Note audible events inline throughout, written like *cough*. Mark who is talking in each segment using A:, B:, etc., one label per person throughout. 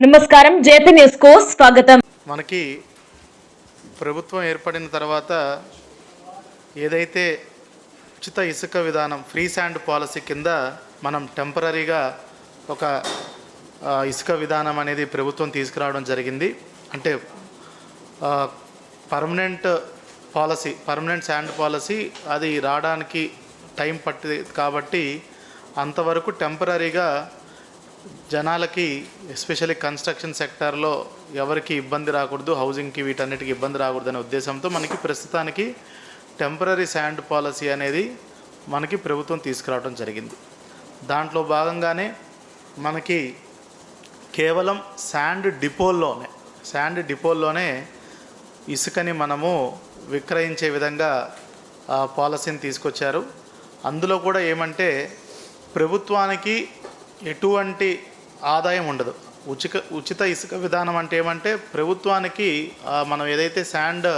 A: నమస్కారం జేపీ న్యూస్కు స్వాగతం.
B: మనకి ప్రభుత్వం ఏర్పడిన తర్వాత ఏదైతే ఉచిత ఇసుక విధానం ఫ్రీ శాండ్ పాలసీ కింద మనం టెంపరీగా ఒక ఇసుక విధానం అనేది ప్రభుత్వం తీసుకురావడం జరిగింది. అంటే permanent policy permanent sand policy అది రావడానికి టైం పట్టి కాబట్టి అంతవరకు టెంపరీగా జనాలకి ఎస్పెషల్లీ కన్స్ట్రక్షన్ సెక్టార్లో ఎవరికి ఇబ్బంది రాకూడదు హౌసింగ్కి వీటన్నిటికి ఇబ్బంది రాకూడదు అనే ఉద్దేశంతో మనకి ప్రస్తుతానికి టెంపరీ శాండ్ పాలసీ అనేది మనకి ప్రభుత్వం తీసుకురావడం జరిగింది. దాంట్లో భాగంగానే మనకి కేవలం శాండ్ డిపోల్లోనే శాండ్ డిపోల్లోనే ఇసుకని మనము విక్రయించే విధంగా ఆ పాలసీని తీసుకొచ్చారు. అందులో కూడా ఏమంటే ప్రభుత్వానికి ఎటువంటి ఆదాయం ఉండదు. ఉచిత ఉచిత ఇసుక విధానం అంటే ఏమంటే ప్రభుత్వానికి మనం ఏదైతే శాండ్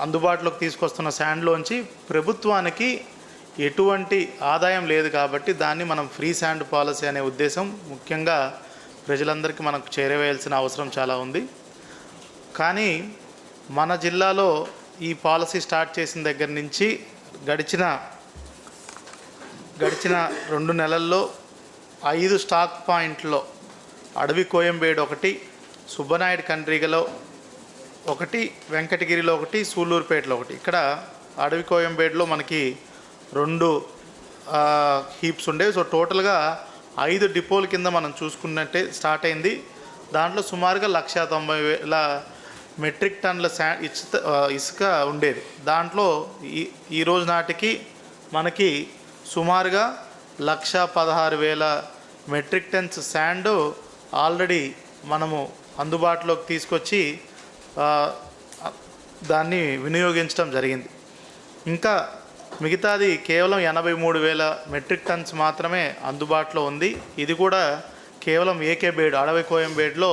B: అందుబాటులోకి తీసుకొస్తున్న శాండ్లోంచి ప్రభుత్వానికి ఎటువంటి ఆదాయం లేదు కాబట్టి దాన్ని మనం ఫ్రీ శాండ్ పాలసీ అనే ఉద్దేశం ముఖ్యంగా ప్రజలందరికీ మనకు చేరవేయాల్సిన అవసరం చాలా ఉంది. కానీ మన జిల్లాలో ఈ పాలసీ స్టార్ట్ చేసిన దగ్గర నుంచి గడిచిన గడిచిన రెండు నెలల్లో ఐదు స్టాక్ పాయింట్లో అడవి కోయంబేడు ఒకటి సుబ్బనాయుడు కండ్రిగలో ఒకటి వెంకటగిరిలో ఒకటి సూళ్ళూరుపేటలో ఒకటి. ఇక్కడ అడవి కోయంబేడులో మనకి రెండు హీప్స్ ఉండేవి. సో టోటల్గా ఐదు డిపోల కింద మనం చూసుకున్నట్టే స్టార్ట్ అయింది. దాంట్లో సుమారుగా లక్ష తొంభై వేల మెట్రిక్ టన్నుల శా ఇసుక ఇసుక ఉండేది. దాంట్లో ఈ ఈ రోజు నాటికి మనకి సుమారుగా లక్ష పదహారు వేల మెట్రిక్ టన్స్ శాండ్ ఆల్రెడీ మనము అందుబాటులోకి తీసుకొచ్చి దాన్ని వినియోగించడం జరిగింది. ఇంకా మిగతాది కేవలం ఎనభై మూడు వేల మెట్రిక్ టన్స్ మాత్రమే అందుబాటులో ఉంది. ఇది కూడా కేవలం ఏకే బేడ్ అడవి కోయంబేడ్లో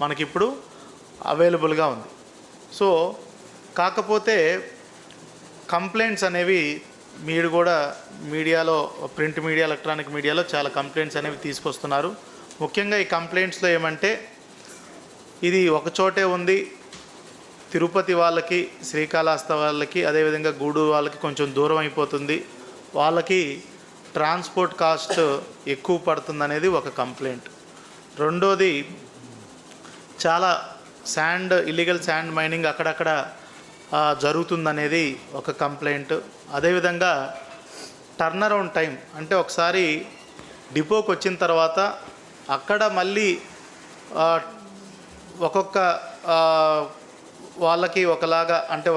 B: మనకిప్పుడు అవైలబుల్గా ఉంది. సో కాకపోతే కంప్లైంట్స్ అనేవి మీరు కూడా మీడియాలో ప్రింట్ మీడియా ఎలక్ట్రానిక్ మీడియాలో చాలా కంప్లైంట్స్ అనేవి తీసుకొస్తున్నారు. ముఖ్యంగా ఈ కంప్లైంట్స్లో ఏమంటే ఇది ఒక చోటే ఉంది. తిరుపతి వాళ్ళకి శ్రీకాళహస్త వాళ్ళకి అదేవిధంగా గూడూరు వాళ్ళకి కొంచెం దూరం అయిపోతుంది. వాళ్ళకి ట్రాన్స్పోర్ట్ కాస్ట్ ఎక్కువ పడుతుంది అనేది ఒక కంప్లైంట్. రెండోది చాలా శాండ్ ఇల్లీగల్ శాండ్ మైనింగ్ అక్కడక్కడ జరుగుతుందనేది ఒక కంప్లైంట్. అదేవిధంగా టర్న్ అరౌండ్ టైం అంటే ఒకసారి డిపోకి వచ్చిన తర్వాత అక్కడ మళ్ళీ ఒక్కొక్క వాళ్ళకి ఒకలాగా అంటే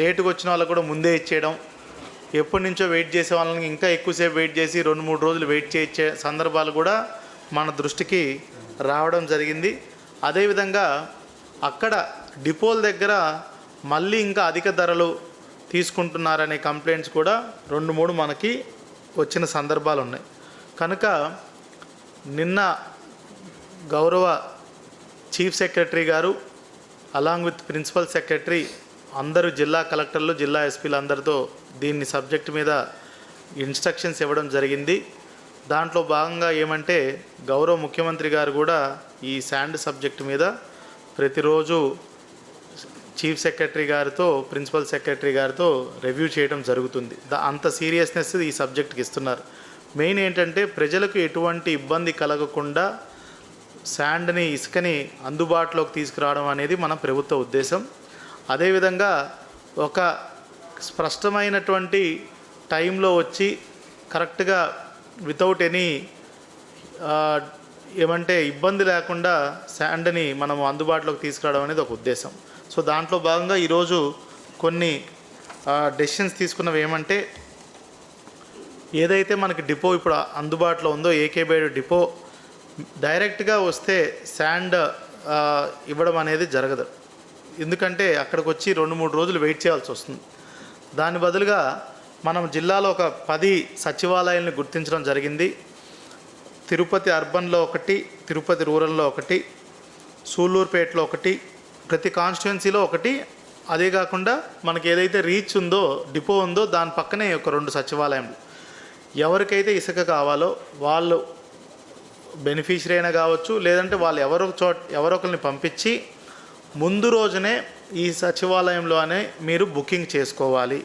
B: లేటుగా వచ్చిన వాళ్ళకి కూడా ముందే ఇచ్చేయడం. ఎప్పటి నుంచో వెయిట్ చేసే వాళ్ళని ఇంకా ఎక్కువసేపు వెయిట్ చేసి రెండు మూడు రోజులు వెయిట్ చేయించే సందర్భాలు కూడా మన దృష్టికి రావడం జరిగింది. అదేవిధంగా అక్కడ డిపోల దగ్గర మళ్ళీ ఇంకా అధిక ధరలు తీసుకుంటున్నారనే కంప్లైంట్స్ కూడా రెండు మూడు మనకి వచ్చిన సందర్భాలు ఉన్నాయి. కనుక నిన్న గౌరవ చీఫ్ సెక్రటరీ గారు అలాంగ్ విత్ ప్రిన్సిపల్ సెక్రటరీ అందరూ జిల్లా కలెక్టర్లు జిల్లా ఎస్పీలు అందరితో దీన్ని సబ్జెక్ట్ మీద ఇన్స్ట్రక్షన్స్ ఇవ్వడం జరిగింది. దాంట్లో భాగంగా ఏమంటే గౌరవ ముఖ్యమంత్రి గారు కూడా ఈ శాండ్ సబ్జెక్ట్ మీద ప్రతిరోజు చీఫ్ సెక్రటరీ గారితో ప్రిన్సిపల్ సెక్రటరీ గారితో రివ్యూ చేయడం జరుగుతుంది. దా అంత సీరియస్నెస్ ఈ సబ్జెక్ట్కి ఇస్తున్నారు. మెయిన్ ఏంటంటే ప్రజలకు ఎటువంటి ఇబ్బంది కలగకుండా శాండ్ని ఇసుకని అందుబాటులోకి తీసుకురావడం అనేది మన ప్రభుత్వ ఉద్దేశం. అదేవిధంగా ఒక స్పష్టమైనటువంటి టైంలో వచ్చి కరెక్ట్గా వితౌట్ ఎనీ ఏమంటే ఇబ్బంది లేకుండా శాండ్ని మనం అందుబాటులోకి తీసుకురావడం అనేది ఒక ఉద్దేశం. సో దాంట్లో భాగంగా ఈరోజు కొన్ని డెసిషన్స్ తీసుకున్నవి ఏమంటే ఏదైతే మనకి డిపో ఇప్పుడు అందుబాటులో ఉందో ఏకేబేడు డిపో డైరెక్ట్గా వస్తే శాండ్ ఇవ్వడం అనేది జరగదు. ఎందుకంటే అక్కడికి వచ్చి రెండు మూడు రోజులు వెయిట్ చేయాల్సి వస్తుంది. దాని బదులుగా మనం జిల్లాలో ఒక పది సచివాలయాలను గుర్తించడం జరిగింది. తిరుపతి అర్బన్లో ఒకటి తిరుపతి రూరల్లో ఒకటి సూళ్ళూరుపేటలో ఒకటి ప్రతి కాన్స్టిట్యున్సీలో ఒకటి. అదే కాకుండా మనకి ఏదైతే రీచ్ ఉందో డిపో ఉందో దాని పక్కనే ఒక రెండు సచివాలయాలు ఎవరికైతే ఇసుక కావాలో వాళ్ళు బెనిఫిషరీ అయినా కావచ్చు లేదంటే వాళ్ళు ఎవరో చోట ఎవరొకరిని పంపించి ముందు రోజునే ఈ సచివాలయంలోనే మీరు బుకింగ్ చేసుకోవాలి.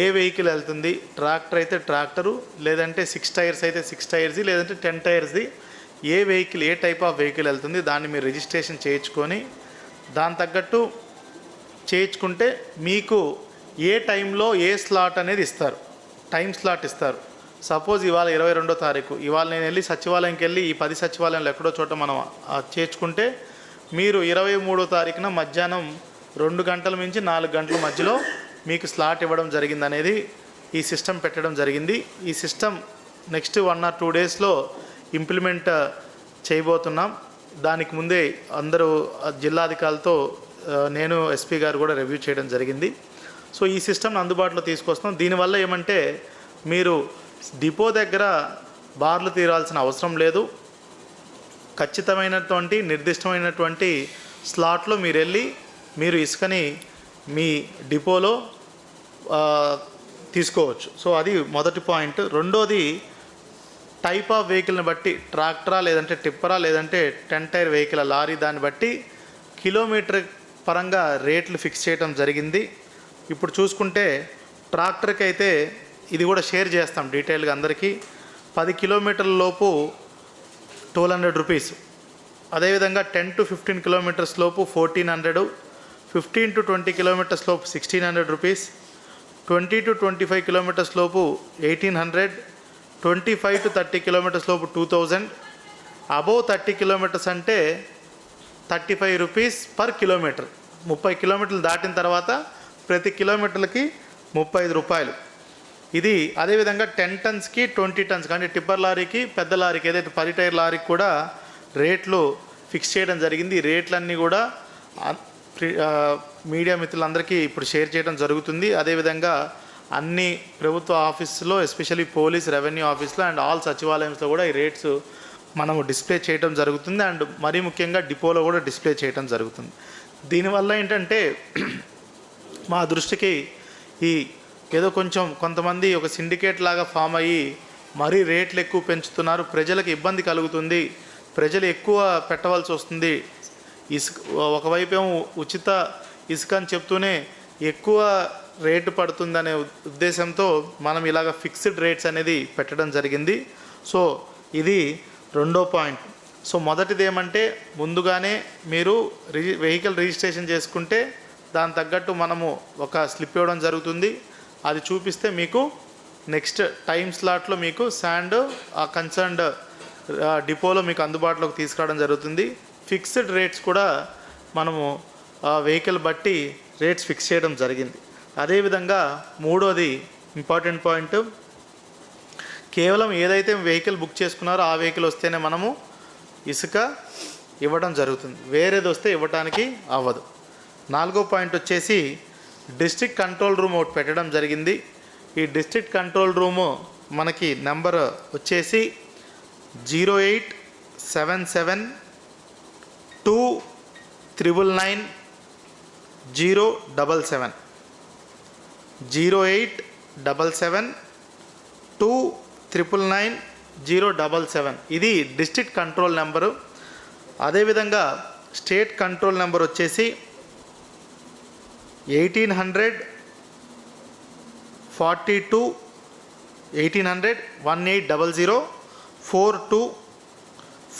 B: ఏ వెహికల్ వెళ్తుంది? ట్రాక్టర్ అయితే ట్రాక్టరు లేదంటే సిక్స్ టైర్స్ అయితే సిక్స్ టైర్స్ది లేదంటే టెన్ టైర్స్ది ఏ వెహికల్ ఏ టైప్ ఆఫ్ వెహికల్ వెళ్తుంది? దాన్ని మీరు రిజిస్ట్రేషన్ చేయించుకొని దాని తగ్గట్టు చేయించుకుంటే మీకు ఏ టైంలో ఏ స్లాట్ అనేది ఇస్తారు. టైం స్లాట్ ఇస్తారు. సపోజ్ ఇవాళ ఇరవై రెండో తారీఖు. ఇవాళ నేను వెళ్ళి సచివాలయంకి వెళ్ళి ఈ పది సచివాలయంలో ఎక్కడో చోట మనం చేర్చుకుంటే మీరు ఇరవై మూడో తారీఖున మధ్యాహ్నం రెండు గంటల నుంచి నాలుగు గంటల మధ్యలో మీకు స్లాట్ ఇవ్వడం జరిగింది అనేది ఈ సిస్టమ్ పెట్టడం జరిగింది. ఈ system next one or two డేస్లో ఇంప్లిమెంట్ చేయబోతున్నాం. దానికి ముందే అందరూ జిల్లాధికారులతో నేను ఎస్పీ గారు కూడా రివ్యూ చేయడం జరిగింది. సో ఈ సిస్టమ్ని అందుబాటులో తీసుకొస్తాం దీనివల్ల ఏమంటే మీరు డిపో దగ్గర బార్లు తీరాల్సిన అవసరం లేదు. ఖచ్చితమైనటువంటి నిర్దిష్టమైనటువంటి స్లాట్లో మీరు వెళ్ళి మీరు ఇసుకని మీ డిపోలో తీసుకోవచ్చు. సో అది మొదటి పాయింట్. రెండోది టైప్ ఆఫ్ వెహికల్ని బట్టి ట్రాక్టరా లేదంటే టిప్పరా లేదంటే టెన్ టైర్ వెహికల్ లారీ దాన్ని బట్టి కిలోమీటర్ పరంగా రేట్లు ఫిక్స్ చేయడం జరిగింది. ఇప్పుడు చూసుకుంటే ట్రాక్టర్కి అయితే ఇది కూడా షేర్ చేస్తాం డీటెయిల్గా అందరికీ. పది కిలోమీటర్ల లోపు ట్వెల్వ్ హండ్రెడ్ రూపీస్. అదేవిధంగా టెన్ టు ఫిఫ్టీన్ కిలోమీటర్స్ లోపు fourteen hundred. Fifteen to twenty kilometres లోపు sixteen hundred rupees. Twenty to twenty five kilometres లోపు eighteen hundred. Twenty five to thirty kilometres లోపు two thousand above thirty kilometres అంటే thirty five rupees per kilometre. ముప్పై కిలోమీటర్లు దాటిన తర్వాత ప్రతి కిలోమీటర్లకి ముప్పై ఐదు రూపాయలు. ఇది అదేవిధంగా టెన్ టన్స్కి ట్వంటీ టన్స్ అంటే టిప్పర్ లారీకి పెద్ద లారీకి ఏదైతే పది టైర్ లారీకి కూడా రేట్లు ఫిక్స్ చేయడం జరిగింది. ఈ రేట్లన్నీ కూడా మీడియా మిత్రులందరికీ ఇప్పుడు షేర్ చేయడం జరుగుతుంది. అదేవిధంగా అన్ని ప్రభుత్వ ఆఫీసులో ఎస్పెషల్లీ పోలీస్ రెవెన్యూ ఆఫీస్లో అండ్ ఆల్ సచివాలయంలో కూడా ఈ రేట్స్ మనము డిస్ప్లే చేయడం జరుగుతుంది అండ్ మరీ ముఖ్యంగా డిపోలో కూడా డిస్ప్లే చేయడం జరుగుతుంది. దీనివల్ల ఏంటంటే *clears throat* మా దృష్టికి ఈ ఏదో కొంచెం కొంతమంది ఒక సిండికేట్ లాగా ఫామ్ అయ్యి మరీ రేట్లు ఎక్కువ పెంచుతున్నారు. ప్రజలకు ఇబ్బంది కలుగుతుంది. ప్రజలు ఎక్కువ పెట్టవలసి వస్తుంది. ఇసుక ఒకవైపు ఏమో ఉచిత ఇసుక అని చెప్తూనే ఎక్కువ రేటు పడుతుందనే ఉద్దేశంతో మనం ఇలాగ ఫిక్స్డ్ రేట్స్ అనేది పెట్టడం జరిగింది. సో ఇది రెండో పాయింట్. సో మొదటిది ఏమంటే ముందుగానే మీరు రిజి వెహికల్ రిజిస్ట్రేషన్ చేసుకుంటే దాని తగ్గట్టు మనము ఒక స్లిప్ ఇవ్వడం జరుగుతుంది. అది చూపిస్తే మీకు నెక్స్ట్ టైం స్లాట్లో మీకు శాండ్ ఆ కన్సర్న్డ్ డిపోలో మీకు అందుబాటులోకి తీసుకురావడం జరుగుతుంది. ఫిక్స్డ్ రేట్స్ కూడా మనము ఆ వెహికల్ బట్టి రేట్స్ ఫిక్స్ చేయడం జరిగింది. అదేవిధంగా మూడోది ఇంపార్టెంట్ పాయింట్. కేవలం ఏదైతే వెహికల్ బుక్ చేసుకున్నారో ఆ వెహికల్ వస్తేనే మనము ఇసుక ఇవ్వడం జరుగుతుంది. వేరేది వస్తే ఇవ్వడానికి అవ్వదు. నాలుగో పాయింట్ వచ్చేసి డిస్ట్రిక్ట్ కంట్రోల్ రూమ్ ఒకటి పెట్టడం జరిగింది. ఈ డిస్ట్రిక్ట్ కంట్రోల్ రూము మనకి నెంబర్ వచ్చేసి zero eight seven seven two triple nine zero double seven. Zero eight double seven two triple nine zero double seven. ఇది డిస్ట్రిక్ట్ కంట్రోల్ నెంబరు. అదేవిధంగా state control number వచ్చేసి eighteen hundred forty two eighteen hundred one eight double zero four two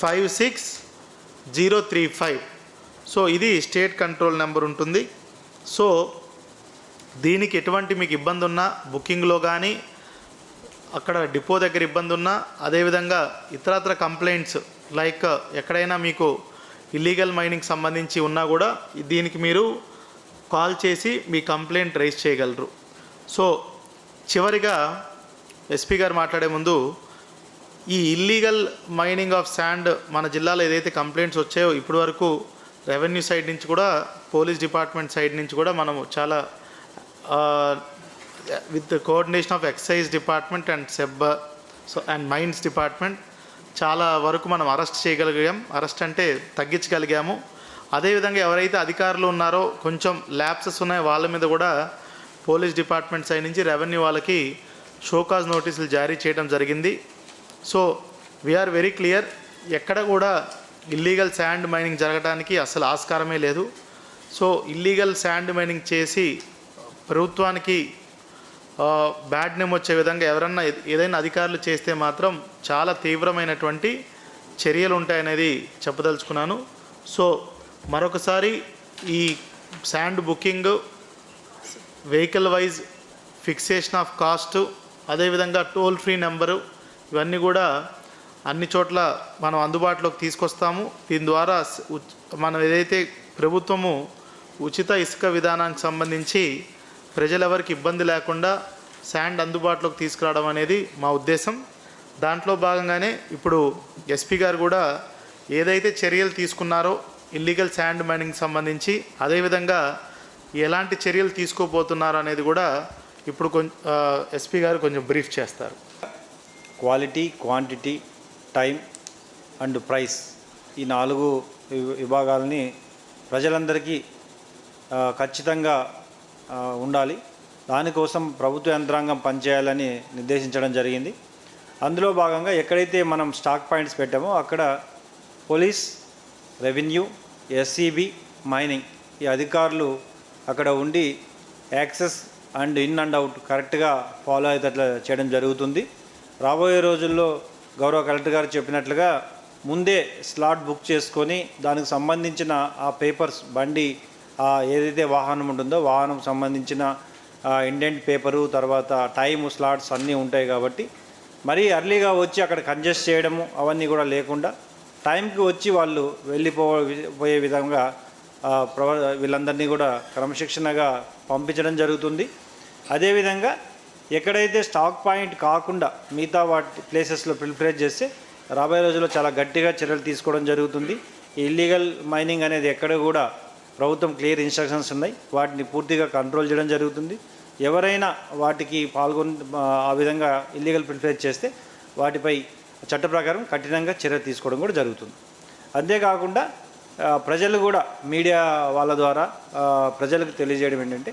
B: five six zero three five. So ఇది state control number ఉంటుంది. So దీనికి ఎటువంటి మీకు ఇబ్బంది ఉన్నా బుకింగ్లో కానీ అక్కడ డిపో దగ్గర ఇబ్బంది ఉన్నా అదేవిధంగా ఇతరత్ర కంప్లైంట్స్ లైక్ ఎక్కడైనా మీకు ఇల్లీగల్ మైనింగ్ సంబంధించి ఉన్నా కూడా దీనికి మీరు కాల్ చేసి మీ కంప్లైంట్ రైజ్ చేయగలరు. సో చివరిగా ఎస్పీ గారు మాట్లాడే ముందు ఈ ఇల్లీగల్ మైనింగ్ ఆఫ్ శాండ్ మన జిల్లాలో ఏదైతే కంప్లైంట్స్ వచ్చాయో ఇప్పటి వరకు రెవెన్యూ సైడ్ నుంచి కూడా పోలీస్ డిపార్ట్మెంట్ సైడ్ నుంచి కూడా మనము చాలా with coordination of excise department and SEB so and mines department చాలా వరకు మనం అరెస్ట్ చేయగలిగాం. అరెస్ట్ అంటే తగ్గించగలిగాము. అదేవిధంగా ఎవరైతే అధికారులు ఉన్నారో కొంచెం ల్యాబ్సెస్ ఉన్నాయో వాళ్ళ మీద కూడా పోలీస్ డిపార్ట్మెంట్ సైడ్ నుంచి రెవెన్యూ వాళ్ళకి షోకాజ్ నోటీసులు జారీ చేయడం జరిగింది. సో వీఆర్ వెరీ క్లియర్ ఎక్కడ కూడా ఇల్లీగల్ శాండ్ మైనింగ్ జరగడానికి అసలు ఆస్కారమే లేదు. సో ఇల్లీగల్ శాండ్ మైనింగ్ చేసి ప్రభుత్వానికి బ్యాడ్ నేమ్ వచ్చే విధంగా ఎవరన్నా ఏదైనా అధికారులు చేస్తే మాత్రం చాలా తీవ్రమైనటువంటి చర్యలు ఉంటాయనేది చెప్పదలుచుకున్నాను. సో మరొకసారి ఈ sand booking vehicle wise fixation of cost అదేవిధంగా టోల్ ఫ్రీ నెంబరు ఇవన్నీ కూడా అన్ని చోట్ల మనం అందుబాటులోకి తీసుకొస్తాము. దీని ద్వారా మనం ఏదైతే ప్రభుత్వము ఉచిత ఇసుక విధానానికి సంబంధించి ప్రజలెవరికి ఇబ్బంది లేకుండా శాండ్ అందుబాటులోకి తీసుకురావడం అనేది మా ఉద్దేశం. దాంట్లో భాగంగానే ఇప్పుడు ఎస్పీ గారు కూడా ఏదైతే చర్యలు తీసుకున్నారో ఇల్లీగల్ శాండ్ మైనింగ్ సంబంధించి అదేవిధంగా ఎలాంటి చర్యలు తీసుకోబోతున్నారు అనేది కూడా ఇప్పుడు కొంచెం ఎస్పీ గారు కొంచెం బ్రీఫ్ చేస్తారు.
C: Quality quantity time and price ఈ నాలుగు విభాగాలని ప్రజలందరికీ ఖచ్చితంగా ఉండాలి. దానికోసం ప్రభుత్వ యంత్రాంగం పనిచేయాలని నిర్దేశించడం జరిగింది. అందులో భాగంగా ఎక్కడైతే మనం స్టాక్ పాయింట్స్ పెట్టామో అక్కడ పోలీస్ రెవెన్యూ ఎస్సీబీ మైనింగ్ ఈ అధికారులు అక్కడ ఉండి access and in and out కరెక్ట్గా ఫాలో అయ్యేటట్లు చేయడం జరుగుతుంది. రాబోయే రోజుల్లో గౌరవ కలెక్టర్ గారు చెప్పినట్లుగా ముందే స్లాట్ బుక్ చేసుకొని దానికి సంబంధించిన ఆ పేపర్స్ బండి ఏదైతే వాహనం ఉంటుందో వాహనం సంబంధించిన ఇండెంట్ పేపరు తర్వాత టైము స్లాట్స్ అన్నీ ఉంటాయి కాబట్టి మరీ అర్లీగా వచ్చి అక్కడ కంజెస్ట్ చేయడము అవన్నీ కూడా లేకుండా టైంకి వచ్చి వాళ్ళు వెళ్ళిపో పోయే విధంగా ప్రవ వీళ్ళందరినీ కూడా క్రమశిక్షణగా పంపించడం జరుగుతుంది. అదేవిధంగా ఎక్కడైతే స్టాక్ పాయింట్ కాకుండా మిగతా వాటి ప్లేసెస్లో ప్రిఫరేట్ చేస్తే రాబోయే రోజుల్లో చాలా గట్టిగా చర్యలు తీసుకోవడం జరుగుతుంది. ఈ ఇల్లీగల్ మైనింగ్ అనేది ఎక్కడ కూడా ప్రభుత్వం క్లియర్ ఇన్స్ట్రక్షన్స్ ఉన్నాయి. వాటిని పూర్తిగా కంట్రోల్ చేయడం జరుగుతుంది. ఎవరైనా వాటికి పాల్గొని ఆ, విధంగా ఇల్లీగల్ ప్రిపేర్ చేస్తే వాటిపై చట్ట ప్రకారం కఠినంగా చర్య తీసుకోవడం కూడా జరుగుతుంది. అంతేకాకుండా ప్రజలు కూడా మీడియా వాళ్ళ ద్వారా ప్రజలకు తెలియజేయడం ఏంటంటే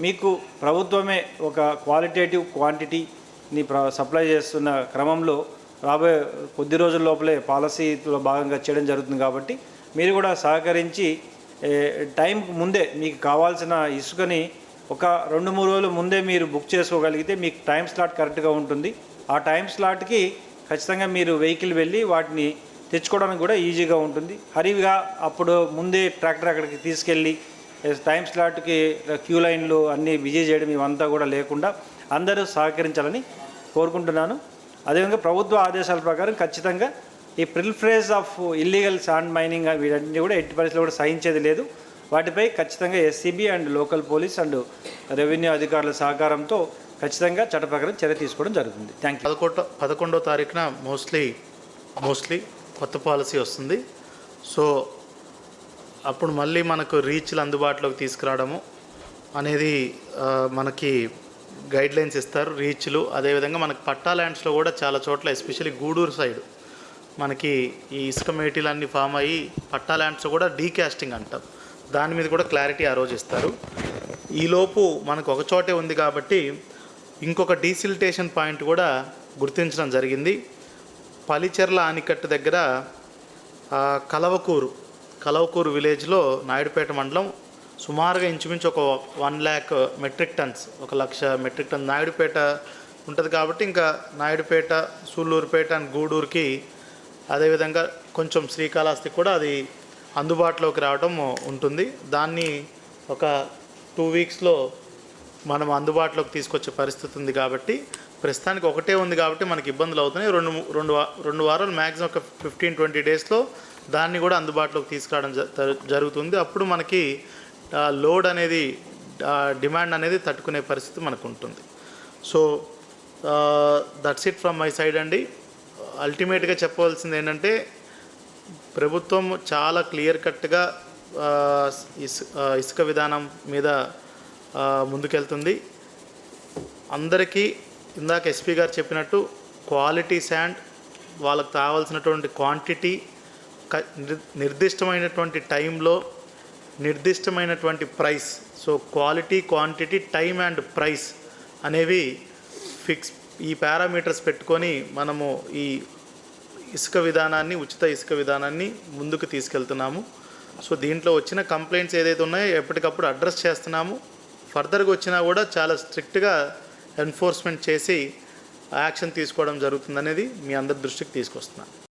C: మీకు ప్రభుత్వమే ఒక క్వాలిటేటివ్ క్వాంటిటీని ప్ర సప్లై చేస్తున్న క్రమంలో రాబోయే కొద్ది రోజుల లోపలే పాలసీలో భాగంగా చేయడం జరుగుతుంది కాబట్టి మీరు కూడా సహకరించి టైంకి ముందే మీకు కావాల్సిన ఇసుకని ఒక రెండు మూడు రోజులు ముందే మీరు బుక్ చేసుకోగలిగితే మీకు టైం స్లాట్ కరెక్ట్గా ఉంటుంది. ఆ టైం స్లాట్కి ఖచ్చితంగా మీరు వెహికల్ వెళ్ళి వాటిని తెచ్చుకోవడానికి కూడా ఈజీగా ఉంటుంది. హరిగా అప్పుడు ముందే ట్రాక్టర్ అక్కడికి తీసుకెళ్ళి టైం స్లాట్కి క్యూ లైన్లు అన్నీ బిజీ చేయడం ఇవంతా కూడా లేకుండా అందరూ సహకరించాలని కోరుకుంటున్నాను. అదేవిధంగా ప్రభుత్వ ఆదేశాల ప్రకారం ఖచ్చితంగా ఈ pilferage of illegal sand mining వీటన్ని కూడా ఎట్టి పరిస్థితులు కూడా సహించేది లేదు. వాటిపై ఖచ్చితంగా SCB and local police and revenue అధికారుల సహకారంతో ఖచ్చితంగా చట్టప్రకారం చర్య తీసుకోవడం జరుగుతుంది. థ్యాంక్ యూ
B: పదకొండో పదకొండో తారీఖున మోస్ట్లీ మోస్ట్లీ కొత్త పాలసీ వస్తుంది. సో అప్పుడు మళ్ళీ మనకు రీచ్లు అందుబాటులోకి తీసుకురావడము అనేది మనకి గైడ్ లైన్స్ ఇస్తారు రీచ్లు అదేవిధంగా మనకు పట్టా ల్యాండ్స్లో కూడా చాలా చోట్ల ఎస్పెషల్లీ గూడూరు సైడ్ మనకి ఈ ఇసుక మేటీలన్నీ ఫామ్ అయ్యి పట్టా ల్యాండ్స్ కూడా డీకాస్టింగ్ అంటాం దాని మీద కూడా క్లారిటీ ఆ రోజు ఇస్తారు. ఈలోపు మనకు ఒక చోటే ఉంది కాబట్టి ఇంకొక డీసిల్టేషన్ పాయింట్ కూడా గుర్తించడం జరిగింది. పలిచెర్ల ఆనికట్టు దగ్గర కలవకూరు కలవకూరు విలేజ్లో నాయుడుపేట మండలం సుమారుగా ఇంచుమించు ఒక వన్ ల్యాక్ మెట్రిక్ టన్స్ ఒక లక్ష మెట్రిక్ టన్ నాయుడుపేట ఉంటుంది కాబట్టి ఇంకా నాయుడుపేట సూళ్ళూరుపేట అండ్ గూడూరుకి అదేవిధంగా కొంచెం శ్రీకాళహస్తి కూడా అది అందుబాటులోకి రావడం ఉంటుంది. దాన్ని ఒక టూ వీక్స్లో మనం అందుబాటులోకి తీసుకొచ్చే పరిస్థితి ఉంది కాబట్టి ప్రస్తుతానికి ఒకటే ఉంది కాబట్టి మనకి ఇబ్బందులు అవుతున్నాయి. రెండు రెండు రెండు వారాలు మ్యాక్సిమం ఒక ఫిఫ్టీన్ ట్వంటీ డేస్లో దాన్ని కూడా అందుబాటులోకి తీసుకురావడం జ- జరుగుతుంది. అప్పుడు మనకి లోడ్ అనేది డిమాండ్ అనేది తట్టుకునే పరిస్థితి మనకు ఉంటుంది. So that's it from my side అండి. అల్టిమేట్గా చెప్పవలసింది ఏంటంటే ప్రభుత్వం చాలా క్లియర్ కట్గా ఇసుక విధానం మీద ముందుకెళ్తుంది. అందరికీ ఇందాక ఎస్పీ గారు చెప్పినట్టు క్వాలిటీ శాండ్ వాళ్ళకు కావాల్సినటువంటి క్వాంటిటీ నిర్దిష్టమైనటువంటి టైంలో నిర్దిష్టమైనటువంటి price. So quality quantity time and price అనేవి ఫిక్స్ ఈ పారామీటర్స్ పెట్టుకొని మనము ఈ ఇసుక విధానాన్ని ఉచిత ఇసుక విధానాన్ని ముందుకు తీసుకెళ్తున్నాము. సో దీంట్లో వచ్చిన కంప్లైంట్స్ ఏదైతే ఉన్నాయో ఎప్పటికప్పుడు అడ్రస్ చేస్తున్నాము. ఫర్దర్గా వచ్చినా కూడా చాలా స్ట్రిక్ట్గా ఎన్ఫోర్స్మెంట్ చేసి యాక్షన్ తీసుకోవడం జరుగుతుందనేది మీ అందరి దృష్టికి తీసుకొస్తున్నాను